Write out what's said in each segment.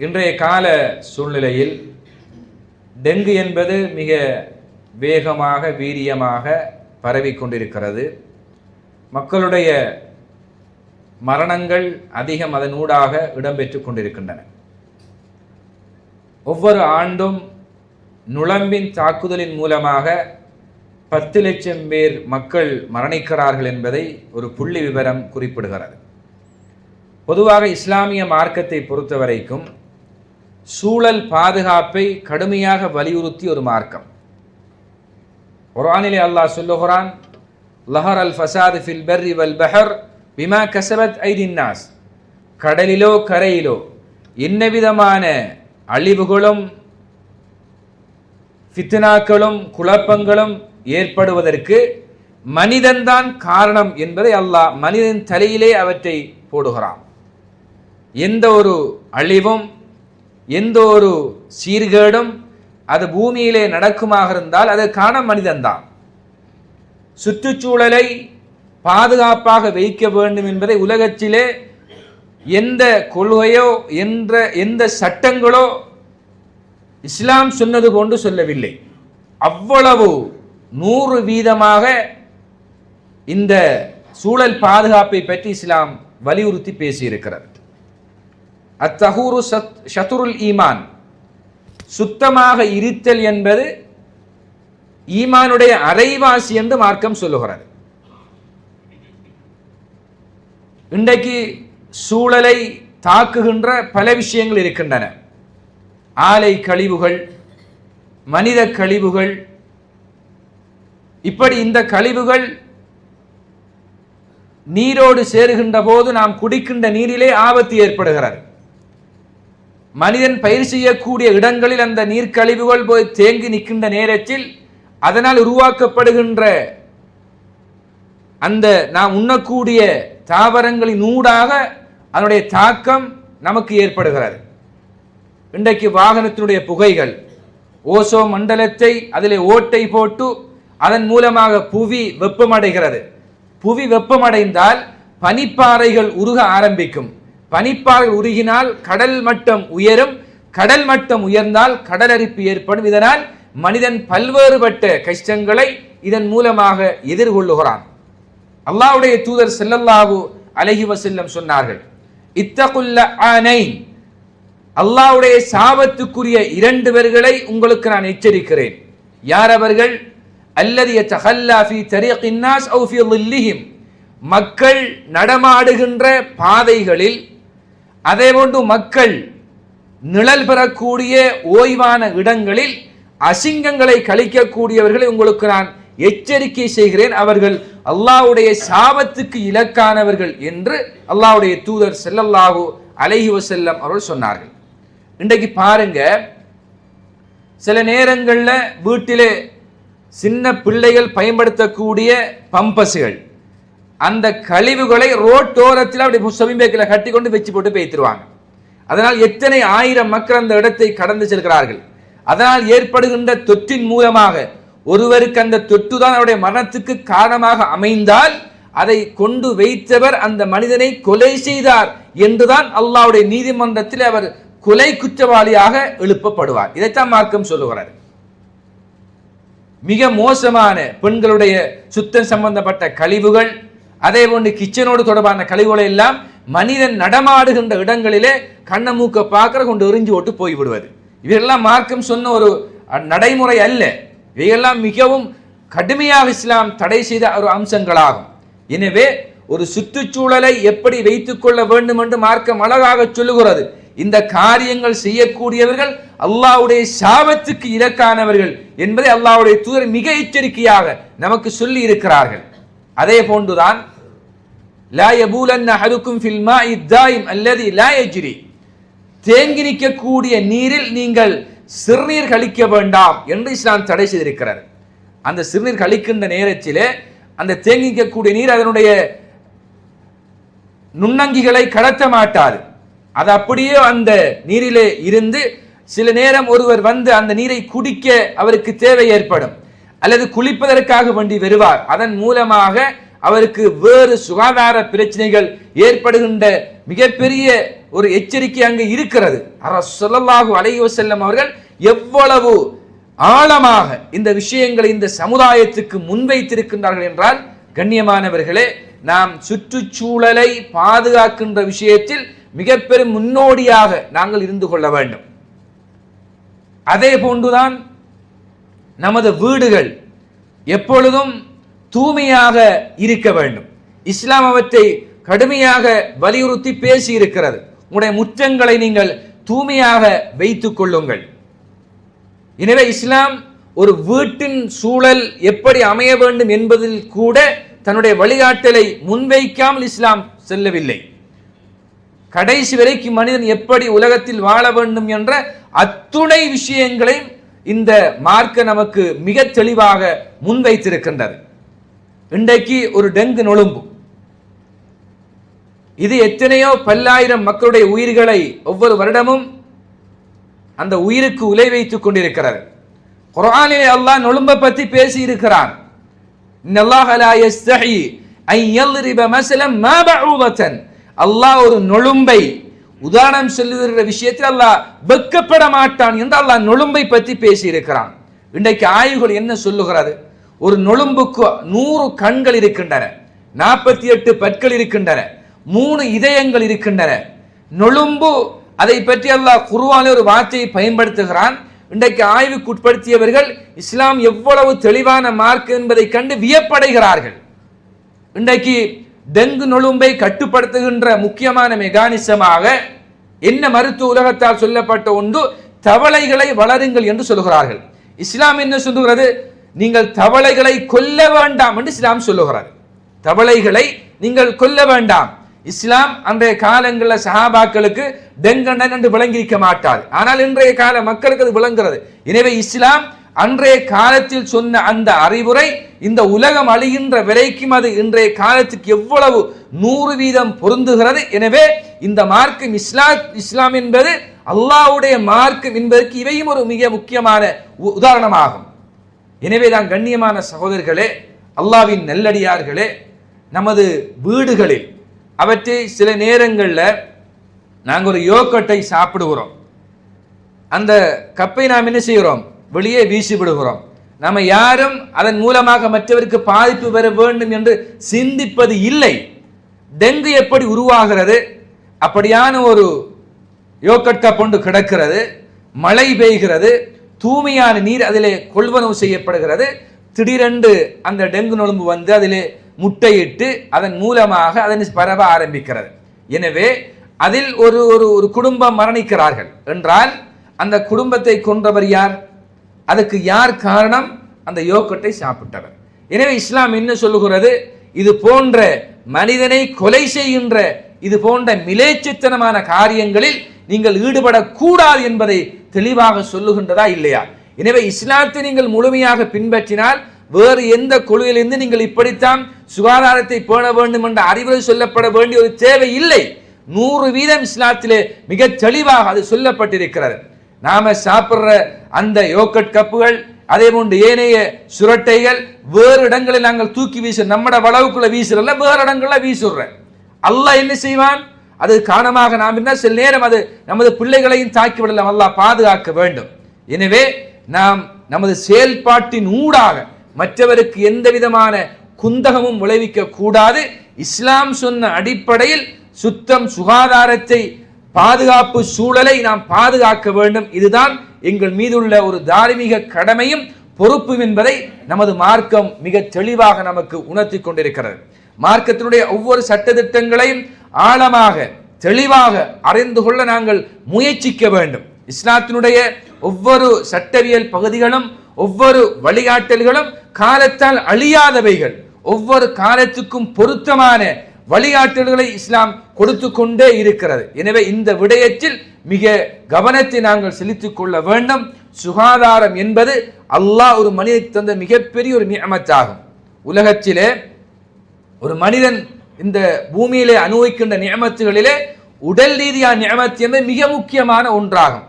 இன்றைய கால சூழ்நிலையில் டெங்கு என்பது மிக வேகமாக வீரியமாக பரவிக்கொண்டிருக்கிறது மக்களுடைய மரணங்கள் அதிகம் அதனூடாக இடம்பெற்று கொண்டிருக்கின்றன. ஒவ்வொரு ஆண்டும் நுழம்பின் தாக்குதலின் மூலமாக பத்து லட்சம் பேர் மக்கள் மரணிக்கிறார்கள் என்பதை ஒரு புள்ளி விவரம் குறிப்பிடுகிறது. பொதுவாக இஸ்லாமிய மார்க்கத்தை பொறுத்தவரைக்கும் சூழல் பாதுகாப்பை கடுமையாக வலியுறுத்தி ஒரு மார்க்கம். குரானிலே அல்லாஹ் சொல்லுகிறான் லஹர் அல் ஃபசாது ஃபில் பர்ரி வல் பஹர் பிமா கசபத் ஐதின்னாஸ் கடலிலோ கரையிலோ என்ன விதமான அழிவுகளும் ஃபித்னாக்களும் குழப்பங்களும் ஏற்படுவதற்கு மனிதன்தான் காரணம் என்பதை அல்லாஹ் மனிதன் தலையிலே அவற்றை போடுகிறான். எந்த ஒரு அழிவும் எந்த ஒரு சீர்கேடும் அது பூமியிலே நடக்குமாக இருந்தால் அதற்கான மனிதன்தான். சுற்றுச்சூழலை பாதுகாப்பாக வைக்க வேண்டும் என்பதை உலகத்திலே எந்த கொள்கையோ என்ற எந்த சட்டங்களோ இஸ்லாம் சொன்னது கொண்டு சொல்லவில்லை. அவ்வளவு நூறு வீதமாக இந்த சூழல் பாதுகாப்பை பற்றி இஸ்லாம் வலியுறுத்தி பேசியிருக்கிறது. அத்தஹூரு சத் ஷத்துருல் ஈமான். சுத்தமாக இருத்தல் என்பது ஈமானுடைய அரைவாசி என்று மார்க்கம் சொல்லுகிறது. இன்றைக்கு சூழலை தாக்குகின்ற பல விஷயங்கள் இருக்கின்றன. ஆலை கழிவுகள் மனித கழிவுகள் இப்படி இந்த கழிவுகள் நீரோடு சேருகின்ற போது நாம் குடிக்கின்ற நீரிலே ஆபத்து ஏற்படுகிறது. மனிதன் பயிர் செய்யக்கூடிய இடங்களில் அந்த நீர்க்கழிவுகள் போய் தேங்கி நிற்கின்ற நேரத்தில் அதனால் உருவாக்கப்படுகின்ற அந்த நாம் உண்ணக்கூடிய தாவரங்களின் ஊடாக அதனுடைய தாக்கம் நமக்கு ஏற்படுகிறது. இன்றைக்கு வாகனத்தினுடைய புகைகள் ஓசோ மண்டலத்தை அதில் ஓட்டை போட்டு அதன் மூலமாக புவி வெப்பமடைகிறது. புவி வெப்பமடைந்தால் பனிப்பாறைகள் உருக ஆரம்பிக்கும். பனிப்பாறைகள் உருகினால் கடல் மட்டம் உயரும் கடல் மட்டம் உயர்ந்தால் கடலரிப்பு ஏற்படும். இதனால் மனிதன் பல்வேறுபட்ட கஷ்டங்களை இதன் மூலமாக எதிர்கொள்ளுகிறான். அல்லாவுடைய தூதர் செல்லல்லாவு அலஹி வசல்லம் சொன்னார்கள் இத்தகுல்ல ஆனை அல்லாவுடைய சாபத்துக்குரிய இரண்டு பேர்களை உங்களுக்கு நான் எச்சரிக்கிறேன். யார் அவர்கள்? அல்லது யதஹல்லா ஃபீ தரீகின் நாஸ் அவு மக்கள் நடமாடுகின்ற பாதைகளில் அதேபோன்று மக்கள் நிழல் பெறக்கூடிய ஓய்வான இடங்களில் அசிங்கங்களை கழிக்கக்கூடியவர்களை உங்களுக்கு நான் எச்சரிக்கை செய்கிறேன். அவர்கள் அல்லாஹ்வுடைய சாபத்துக்கு இலக்கானவர்கள் என்று அல்லாவுடைய தூதர் செல்லல்லாஹு அலைஹி வஸல்லம் அவர்கள் சொன்னார்கள். இன்றைக்கு பாருங்க சில நேரங்களில் வீட்டிலே சின்ன பிள்ளைகள் பயன்படுத்தக்கூடிய பம்பஸுகள். அந்த கழிவுகளை ரோட்டோரத்தில் அப்படி சமீபத்தில் கட்டி கொண்டு வச்சு போட்டு பேய்த்திருவாங்க. அதனால் எத்தனை ஆயிரம் மக்கள் அந்த இடத்தை கடந்து செல்கிறார்கள்? அதனால் ஏற்படுகின்ற தொற்றின் மூலமாக ஒருவருக்கு அந்த தொற்று தான் அவருடைய மரணத்துக்கு காரணமாக அமைந்தால் அதை கொண்டு வைத்தவர் அந்த மனிதனை கொலை செய்தார் என்றுதான் அல்லாவுடைய நீதிமன்றத்தில் அவர் கொலை குற்றவாளியாக எழுப்பப்படுவார். இதைத்தான் மார்க்கம் சொல்லுகிறார் மிக மோசமான பெண்களுடைய சுத்தம் சம்பந்தப்பட்ட கழிவுகள் அதே போன்று கிச்சனோடு தொடர்பான கழிவுகளை எல்லாம் மனிதன் நடமாடுகின்ற இடங்களிலே கண்ணை மூக்க பார்க்கற கொண்டு எரிஞ்சு ஓட்டு போய்விடுவது இவையெல்லாம் மார்க்கம் சொன்ன ஒரு நடைமுறை அல்ல. இவையெல்லாம் மிகவும் கடுமையாக இஸ்லாம் தடை செய்த ஒரு அம்சங்களாகும். எனவே ஒரு சுற்றுச்சூழலை எப்படி வைத்துக் கொள்ள வேண்டும் என்று மார்க்கம் அழகாக சொல்லுகிறது. இந்த காரியங்கள் செய்யக்கூடியவர்கள் அல்லாவுடைய சாபத்துக்கு இலக்கானவர்கள் என்பதை அல்லாவுடைய தூதர் மிக எச்சரிக்கையாக நமக்கு சொல்லி இருக்கிறார்கள் அதே போன்றுதான் லா யபூலன்ன அஹதுக்கும் ஃபில்மா அல்லது லா தேங்கி நிற்கக்கூடிய நீரில் நீங்கள் சிறுநீர் கழிக்க வேண்டாம் என்று இஸ்லாம் தடை செய்திருக்கிறார். அந்த சிறுநீர் கழிக்கின்ற நேரத்திலே அந்த தேங்கி நிற்கக்கூடிய நீர் அதனுடைய நுண்ணங்கிகளை கடத்த மாட்டாது அது அப்படியே அந்த நீரிலே இருந்து சில நேரம் ஒருவர் வந்து அந்த நீரை குடிக்க அவருக்கு தேவை ஏற்படும். அல்லது குளிப்பதற்காக வேண்டி வருவார். அதன் மூலமாக அவருக்கு வேறு சுகாதார பிரச்சனைகள் ஏற்படுகின்ற மிகப்பெரிய ஒரு எச்சரிக்கை அங்கு இருக்கிறது. சொல்லல்லாஹு அலைஹி செல்லம் அவர்கள் எவ்வளவு ஆழமாக இந்த விஷயங்களை இந்த சமுதாயத்துக்கு முன்வைத்திருக்கின்றார்கள் என்றால் கண்ணியமானவர்களே நாம் சுற்றுச்சூழலை பாதுகாக்கின்ற விஷயத்தில் மிக பெரும் முன்னோடியாக நாங்கள் இருந்து கொள்ள வேண்டும். அதே போன்றுதான் நமது வீடுகள் எப்பொழுதும் தூய்மையாக இருக்க வேண்டும். இஸ்லாம் அவற்றை கடுமையாக வலியுறுத்தி பேசி இருக்கிறது உங்களுடைய முற்றங்களை நீங்கள் தூய்மையாக வைத்துக் கொள்ளுங்கள். எனவே இஸ்லாம் ஒரு வீட்டின் சூழல் எப்படி அமைய வேண்டும் என்பதில் கூட தன்னுடைய வழிகாட்டலை முன்வைக்காமல் இஸ்லாம் செல்லவில்லை. கடைசி வரைக்கும் மனிதன் எப்படி உலகத்தில் வாழ வேண்டும் என்ற அத்துணை விஷயங்களையும் இந்த மார்க்க நமக்கு மிக தெளிவாக முன்வைத்திருக்கின்றது. இன்றைக்கு ஒரு டெங்கு நொழும்பு. இது எத்தனையோ பல்லாயிரம் மக்களுடைய உயிர்களை ஒவ்வொரு வருடமும் அந்த உயிருக்கு உலை வைத்துக் கொண்டிருக்கிறது. குரானிலே அல்லாஹ் நொழும்பை பற்றி பேசி இருக்கிறான் அல்லாஹ் ஒரு நொழும்பை உதாரணம் சொல்லுகிற விஷயத்தில் அல்லாஹ் வெக்கப்பட மாட்டான் என்று அல்லாஹ் நொழும்பை பற்றி பேசி இருக்கிறான் இன்றைக்கு ஆய்வுகள் என்ன சொல்லுகிறது? ஒரு நொழும்புக்கு நூறு கண்கள் இருக்கின்றன நாற்பத்தி எட்டு பற்கள் இருக்கின்றன மூணு இதயங்கள் இருக்கின்றன. நொழும்பு அதை பற்றி அல்லாஹ் குருவான ஒரு வார்த்தையை பயன்படுத்துகிறான். இன்றைக்கு ஆய்வுக்கு உட்படுத்தியவர்கள் இஸ்லாம் எவ்வளவு தெளிவான மார்க் என்பதை கண்டு வியப்படைகிறார்கள். இன்றைக்கு டெங்கு நொழும்பை கட்டுப்படுத்துகின்ற முக்கியமான மெகானிசமாக என்ன மருத்துவ உலகத்தால் சொல்லப்பட்ட ஒன்று தவளைகளை வளருங்கள் என்று சொல்கிறார்கள். இஸ்லாம் என்ன சொல்லுகிறது? நீங்கள் தவளைகளை கொல்ல வேண்டாம் என்று இஸ்லாம் சொல்லுகிறார். தவளைகளை நீங்கள் கொல்ல வேண்டாம். இஸ்லாம் அன்றைய காலங்களில் சஹாபாக்களுக்கு டெங்கண்டன் என்று விளங்கியிருக்க மாட்டார். ஆனால் இன்றைய கால மக்களுக்கு அது விளங்குகிறது. எனவே இஸ்லாம் அன்றைய காலத்தில் சொன்ன அந்த அறிவுரை இந்த உலகம் அழிகின்ற வரைக்கும் அது இன்றைய காலத்துக்கு எவ்வளவு நூறு வீதம் பொருந்துகிறது. எனவே இந்த மார்க்கம் இஸ்லாம் இஸ்லாம் என்பது அல்லாவுடைய மார்க்கம் என்பதற்கு இவையும் ஒரு மிக முக்கியமான உ- உதாரணமாகும். எனவே தான் கண்ணியமான சகோதரர்களே அல்லாவின் நல்லடியார்களே நமது வீடுகளில் அவற்றை சில நேரங்களில் நாங்கள் ஒரு யோக்கட்டை சாப்பிடுகிறோம். அந்த கப்பை நாம் என்ன செய்கிறோம்? வெளியே வீசி விடுகிறோம். நம்ம யாரும் அதன் மூலமாக மற்றவருக்கு பாதிப்பு பெற வேண்டும் என்று சிந்திப்பது இல்லை. டெங்கு எப்படி உருவாகிறது? அப்படியான ஒரு யோக்கட் கொண்டு கிடக்கிறது. மழை பெய்கிறது. தூய்மையான நீர் அதிலே கொள்வனவு செய்யப்படுகிறது. திடீரென்று அந்த டெங்கு நொழும்பு வந்து அதிலே முட்டையிட்டு அதன் மூலமாக அதனை பரவ ஆரம்பிக்கிறது. எனவே அதில் ஒரு ஒரு ஒரு குடும்பம் மரணிக்கிறார்கள். என்றால் அந்த குடும்பத்தை கொன்றவர் யார்? அதுக்கு யார் காரணம்? அந்த யோகத்தை சாப்பிட்டவர். எனவே இஸ்லாம் என்ன சொல்லுகிறது? இது போன்ற மனிதனை கொலை செய்கின்ற இது போன்ற மிலேச்சத்தனமான காரியங்களில் நீங்கள் ஈடுபடக்கூடாது என்பதை தெளிவாக சொல்லுகின்றதா இல்லையா? எனவே இஸ்லாத்தை நீங்கள் முழுமையாக பின்பற்றினால் வேறு எந்த கொள்கையிலிருந்து நீங்கள் இப்படித்தான் சுகாதாரத்தை பேண வேண்டும் என்ற அறிவுரை சொல்லப்பட வேண்டிய ஒரு தேவை இல்லை. நூறு வீதம் இஸ்லாத்திலே மிக தெளிவாக அது சொல்லப்பட்டிருக்கிறது. நாம சாப்பிட்ற அந்த யோக்கட் கப்புகள் அதே போன்று ஏனைய சுரட்டைகள் வேறு இடங்களில் நாங்கள் தூக்கி வீச நம்மட வளவுக்குள்ள வீசுறல வேறு இடங்களில் வீசுறேன் அல்லாஹ் என்ன செய்வான்? அது காரணமாக நாம் என்ன சில நேரம் அது நமது பிள்ளைகளையும் தாக்கி விடலாம். அல்லாஹ் பாதுகாக்க வேண்டும். எனவே நாம் நமது செயல்பாட்டின் ஊடாக மற்றவருக்கு எந்த விதமான குந்தகமும் விளைவிக்க கூடாது. இஸ்லாம் சொன்ன அடிப்படையில் சுத்தம் சுகாதாரத்தை பாதுகாப்பு சூழலை நாம் பாதுகாக்க வேண்டும். இதுதான் எங்கள் மீதுள்ள ஒரு தார்மீக கடமையும் பொறுப்பும் என்பதை நமது மார்க்கம் மிக தெளிவாக நமக்கு உணர்த்தி கொண்டிருக்கிறது. மார்க்கத்தினுடைய ஒவ்வொரு சட்டதிட்டங்களையும் ஆழமாக தெளிவாக அறிந்து கொள்ள நாங்கள் முயற்சிக்க வேண்டும். இஸ்லாத்தினுடைய ஒவ்வொரு சட்டவியல் பகுதிகளும் ஒவ்வொரு வழிகாட்டல்களும் காலத்தால் அழியாதவைகள். ஒவ்வொரு காலத்துக்கும் பொருத்தமான வழிகாட்டல்களை இஸ்லாம் கொடுத்து கொண்டே இருக்கிறது. எனவே இந்த விடயத்தில் மிக கவனத்தை நாங்கள் செலுத்திக் கொள்ள வேண்டும். சுகாதாரம் என்பது அல்லாஹ் ஒரு மனிதனுக்கு தந்த மிகப்பெரிய ஒரு நியமத்தாகும். உலகத்திலே ஒரு மனிதன் இந்த பூமியிலே அனுபவிக்கின்ற நியமத்துகளிலே உடல் ரீதியான நியமத்து என்பது மிக முக்கியமான ஒன்றாகும்.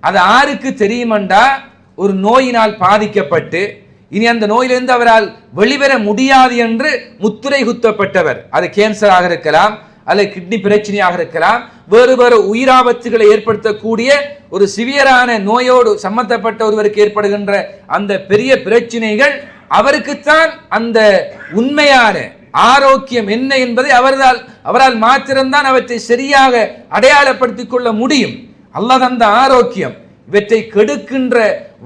அது யாருக்கு தெரியுமெண்டா? ஒரு நோயினால் பாதிக்கப்பட்டு இனி அந்த நோயிலிருந்து அவரால் வெளிவர முடியாது என்று முத்திரை குத்தப்பட்டவர். அது கேன்சராக இருக்கலாம் அல்லது கிட்னி பிரச்சனையாக இருக்கலாம் வேறு வேறு உயிராபத்துகளை ஏற்படுத்தக்கூடிய ஒரு சிவியரான நோயோடு சம்பந்தப்பட்ட ஒருவருக்கு ஏற்படுகின்ற அந்த பெரிய பிரச்சனைகள் அவருக்குத்தான் அந்த உண்மையான ஆரோக்கியம் என்ன என்பதை அவரால் அவரால் மாத்திரம்தான் அவற்றை சரியாக அடையாளப்படுத்திக் கொள்ள முடியும். அல்லாஹ் தந்த ஆரோக்கியம். இவற்றை கெடுக்கின்ற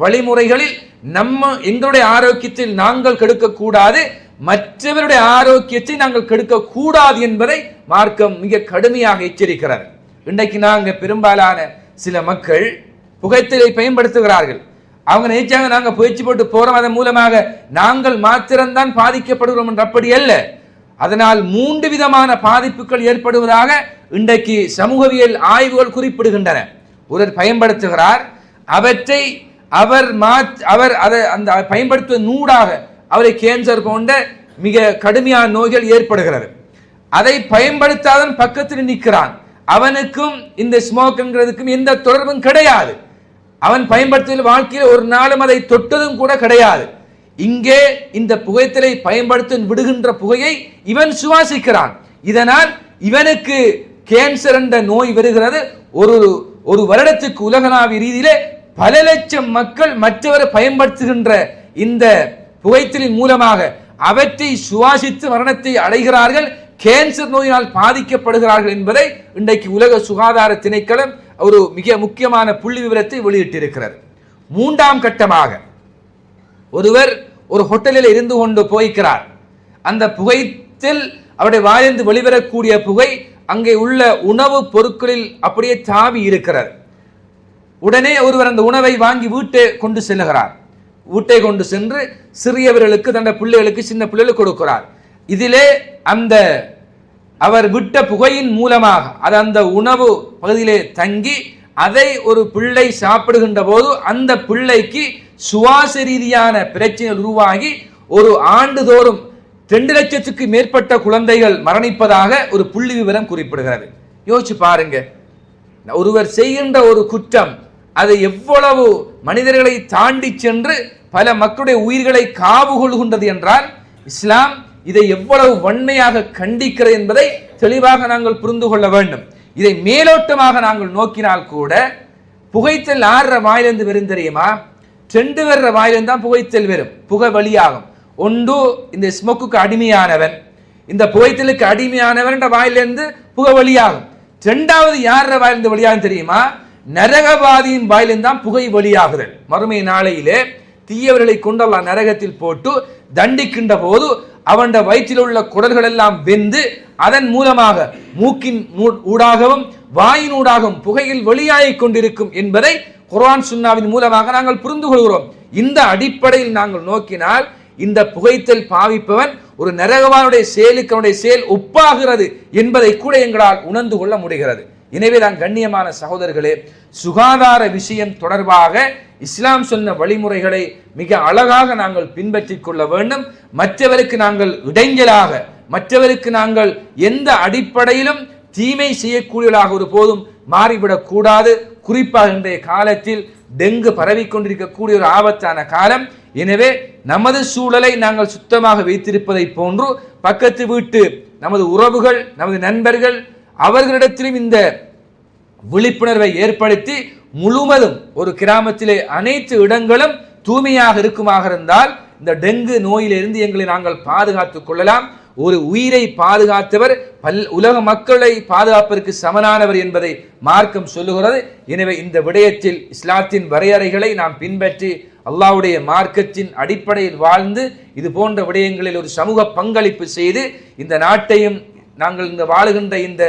வழிமுறைகளில் நம்ம எங்களுடைய ஆரோக்கியத்தில் நாங்கள் கெடுக்கக்கூடாது மற்றவருடைய ஆரோக்கியத்தை நாங்கள் கெடுக்கக்கூடாது என்பதை மார்க்கம் மிக கடுமையாக எச்சரிக்கிறார் இன்றைக்கு நாங்கள் பெரும்பாலான சில மக்கள் புகைத்தலை பயன்படுத்துகிறார்கள். அவங்க நினைச்சாங்க நாங்கள் பயிற்சி போட்டு போகிறோம் அதன் மூலமாக நாங்கள் மாத்திரம்தான் பாதிக்கப்படுகிறோம் என்று அப்படி அல்ல. அதனால் மூன்று விதமான பாதிப்புகள் ஏற்படுவதாக இன்றைக்கு சமூகவியல் ஆய்வுகள் குறிப்பிடுகின்றன. ஒருவர் பயன்படுத்துகிறார் அவற்றை அவர் மாத் அவர் அதை அந்த பயன்படுத்துவதன் நூடாக அவரை கேன்சர் போன்ற மிக கடுமையான நோய்கள் ஏற்படுகிறது. அதை பயன்படுத்தாதன் பக்கத்தில் நிற்கிறான். அவனுக்கும் இந்த ஸ்மோக்குங்கிறதுக்கும் எந்த தொடர்பும் கிடையாது. அவன் பயன்படுத்திய வாழ்க்கையில் ஒரு நாளும் அதை தொட்டதும் கூட கிடையாது. இங்கே இந்த புகைத்தலை பயன்படுத்த விடுகின்ற புகையை இவன் சுவாசிக்கிறான். இதனால் இவனுக்கு கேன்சர் என்ற நோய் வருகிறது. ஒரு ஒரு வருடத்துக்கு உலகளாவிய ரீதியிலே பல லட்சம் மக்கள் மற்றவரை பயன்படுத்துகின்ற இந்த புகைத்தலின் மூலமாக அவற்றை சுவாசித்து மரணத்தை அடைகிறார்கள் கேன்சர் நோயினால் பாதிக்கப்படுகிறார்கள் என்பதை இன்றைக்கு உலக சுகாதார திணைக்களம் ஒரு மிக முக்கியமான புள்ளி விவரத்தை வெளியிட்டிருக்கிறது. மூன்றாம் கட்டமாக ஒருவர் ஒரு ஹோட்டலில் இருந்து கொண்டு போய்க்கிறார். அந்த புகைத்தில் அவருடைய வாயிலிருந்து வெளிவரக்கூடிய புகை அங்கே உள்ள உணவுப் பொருட்களில் அப்படியே தாவி இருக்கிறார் உடனே ஒருவர் அந்த உணவை வாங்கி வீட்டை கொண்டு செல்லுகிறார். வீட்டை கொண்டு சென்று சிறியவர்களுக்கு தன்னுடைய பிள்ளைகளுக்கு சின்ன பிள்ளைகளுக்கு கொடுக்கிறார். இதிலே அந்த அவர் விட்ட புகையின் மூலமாக அது அந்த உணவு பகுதியிலே தங்கி அதை ஒரு பிள்ளை சாப்பிடுகின்ற போது அந்த பிள்ளைக்கு சுவாச ரீதியான பிரச்சனை உருவாகி ஒரு ஆண்டுதோறும் ரெண்டு லட்சத்துக்கு மேற்பட்ட குழந்தைகள் மரணிப்பதாக ஒரு புள்ளி விவரம் குறிப்பிடுகிறது. யோசிச்சு பாருங்க. ஒருவர் செய்கின்ற ஒரு குற்றம் அது எவ்வளவு மனிதர்களை தாண்டி சென்று பல மக்களுடைய உயிர்களை காவு கொள்கின்றது என்றால் இஸ்லாம் இதை எவ்வளவு வன்மையாக கண்டிக்கிறது என்பதை தெளிவாக நாங்கள் புரிந்து கொள்ள வேண்டும். இதை மேலோட்டமாக நாங்கள் நோக்கினால் கூட புகைத்தல் ஆறுற வாயிலிருந்து வெறும் தெரியுமா? செண்டு வர்ற வாயிலிருந்து தான் புகைத்தல் வரும். புகை வழியாகும். ஒன்று இந்த ஸ்மோக்குக்கு அடிமையானவன். இந்த புகைத்தலுக்கு அடிமையானவன் என்ற வாயிலிருந்து புகை வெளியாகும். ரெண்டாவது யார வாயிலிருந்து வெளியாகும் தெரியுமா? நரகவாதியின் வாயிலிருந்து தான் புகை வெளியாகுதல். மறுமை நாளையிலே தீயவர்களை கொண்டு நரகத்தில் போட்டு தண்டிக்கின்ற போது அவன் வயிற்றில் உள்ள குடல்கள் எல்லாம் வெந்து அதன் மூலமாக மூக்கின் ஊடாகவும் வாயின் ஊடாகவும் புகையில் வெளியாகிக் கொண்டிருக்கும் என்பதை குர்ஆன் சுன்னாவின் மூலமாக நாங்கள் புரிந்து கொள்கிறோம். இந்த அடிப்படையில் நாங்கள் நோக்கினால் இந்த புகைத்தல் பாவிப்பவன் ஒரு நரகவானுடைய செயலுக்கு அவனுடைய செயல் ஒப்பாகிறது என்பதை கூட எங்களால் உணர்ந்து கொள்ள முடிகிறது. எனவே தான் கண்ணியமான சகோதரர்களே சுகாதார விஷயம் தொடர்பாக இஸ்லாம் சொன்ன வழிமுறைகளை மிக அழகாக நாங்கள் பின்பற்றி கொள்ள வேண்டும். மற்றவருக்கு நாங்கள் இடைஞ்சலாக மற்றவருக்கு நாங்கள் எந்த அடிப்படையிலும் தீமை செய்யக்கூடியவர்களாக ஒரு போதும் மாறிவிடக்கூடாது குறிப்பாக இன்றைய காலத்தில் டெங்கு பரவிக் கொண்டிருக்கக்கூடிய ஒரு ஆபத்தான காலம். எனவே நமது சூழலை நாங்கள் சுத்தமாக வைத்திருப்பதை போன்று பக்கத்து வீட்டு நமது உறவுகள் நமது நண்பர்கள் அவர்களிடத்திலும் இந்த விழிப்புணர்வை ஏற்படுத்தி முழுவதும் ஒரு கிராமத்திலே அனைத்து இடங்களும் தூய்மையாக இருக்குமாக இருந்தால் இந்த டெங்கு நோயிலிருந்து எங்களை நாங்கள் பாதுகாத்துக் கொள்ளலாம். ஒரு உயிரை பாதுகாத்தவர் பல் உலக மக்களை பாதுகாப்பதற்கு சமனானவர் என்பதை மார்க்கம் சொல்லுகிறது. எனவே இந்த விடயத்தில் இஸ்லாத்தின் வரையறைகளை நாம் பின்பற்றி அல்லாவுடைய மார்க்கத்தின் அடிப்படையில் வாழ்ந்து இது போன்ற விடயங்களில் ஒரு சமூக பங்களிப்பு செய்து இந்த நாட்டையும் நாங்கள் இந்த வாழுகின்ற இந்த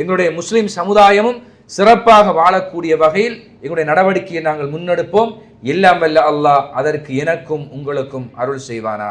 எங்களுடைய முஸ்லிம் சமுதாயமும் சிறப்பாக வாழக்கூடிய வகையில் எங்களுடைய நடவடிக்கையை நாங்கள் முன்னெடுப்போம். எல்லாம் வல்ல அல்லாஹ் அதற்கு எனக்கும் உங்களுக்கும் அருள் செய்வானா.